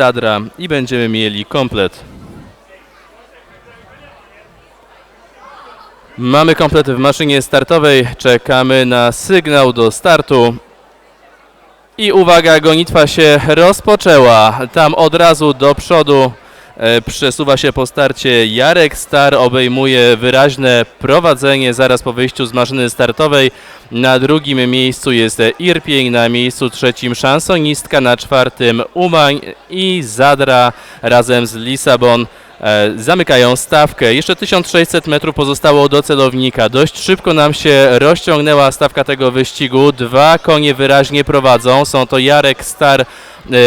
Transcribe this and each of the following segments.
Zadra i będziemy mieli komplet. Mamy komplet w maszynie startowej, czekamy na sygnał do startu. I uwaga, gonitwa się rozpoczęła. Tam od razu do przodu przesuwa się po starcie Jarek Star, obejmuje wyraźne prowadzenie zaraz po wyjściu z maszyny startowej. Na drugim miejscu jest Irpień, na miejscu trzecim Szansonistka, na czwartym Umań i Zadra razem z Lisabon e, zamykają stawkę. Jeszcze 1600 metrów pozostało do celownika. Dość szybko nam się rozciągnęła stawka tego wyścigu. Dwa konie wyraźnie prowadzą. Są to Jarek Star e,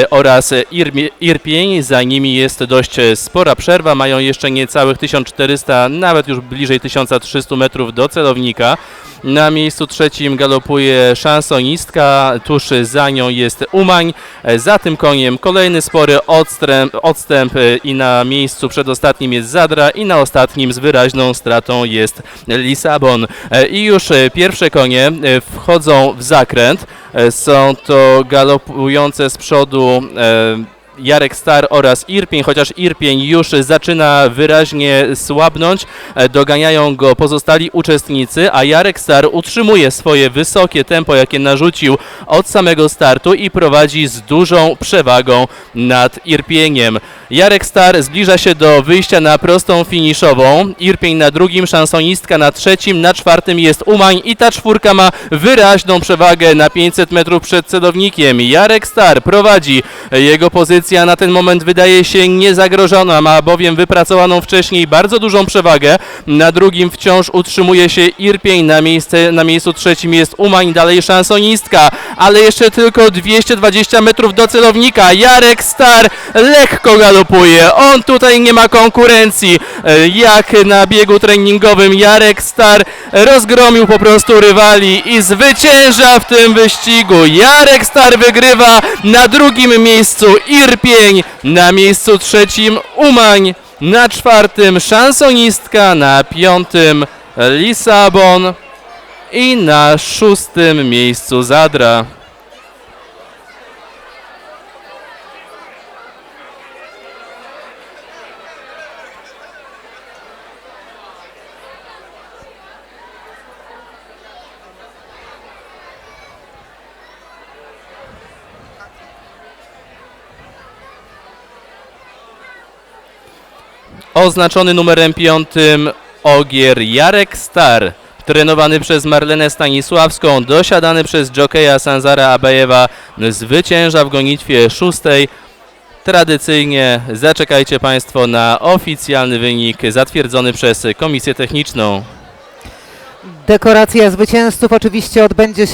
oraz Irmie- Irpień. Za nimi jest dość e, spora przerwa. Mają jeszcze niecałych 1400, nawet już bliżej 1300 metrów do celownika. Na miejscu trzecim galopuje szansonistka, tuż za nią jest Umań, E, za tym koniem kolejny spory odstęp, odstęp e, i na miejscu przedostatnim jest Zadra i na ostatnim z wyraźną stratą jest Lisabon. I już pierwsze konie wchodzą w zakręt, są to galopujące z przodu e, Jarek Star oraz Irpień, chociaż Irpień już zaczyna wyraźnie słabnąć, e, doganiają go pozostali uczestnicy, a Jarek Star utrzymuje swoje wysokie tempo, jakie narzucił od samego startu i prowadzi z dużą przewagą nad Irpieniem. Jarek Star zbliża się do wyjścia na prostą finiszową, Irpień na drugim, szansonistka na trzecim, na czwartym jest Umań i ta czwórka ma wyraźną przewagę na 500 metrów przed celownikiem. Jarek Star prowadzi, jego pozycja na ten moment wydaje się niezagrożona, ma bowiem wypracowaną wcześniej bardzo dużą przewagę. Na drugim wciąż utrzymuje się Irpień, na, miejsce, na miejscu trzecim jest Umań, dalej szansonistka, ale jeszcze tylko 220 metrów do celownika. Jarek Star lekko galopuje, on tutaj nie ma konkurencji. E, Jak na biegu treningowym Jarek Star rozgromił po prostu rywali i zwycięża w tym wyścigu. Jarek Star wygrywa na drugim miejscu Irpień, na miejscu trzecim Umań, na czwartym Szansonistka, na piątym Lisabon i na szóstym miejscu Zadra. Oznaczony numerem piątym Ogier Jarek Star, trenowany przez Marlenę Stanisławską, dosiadany przez jokeja Sanzara Abajewa, zwycięża w gonitwie szóstej. Tradycyjnie zaczekajcie Państwo na oficjalny wynik zatwierdzony przez Komisję Techniczną. Dekoracja zwycięzców oczywiście odbędzie się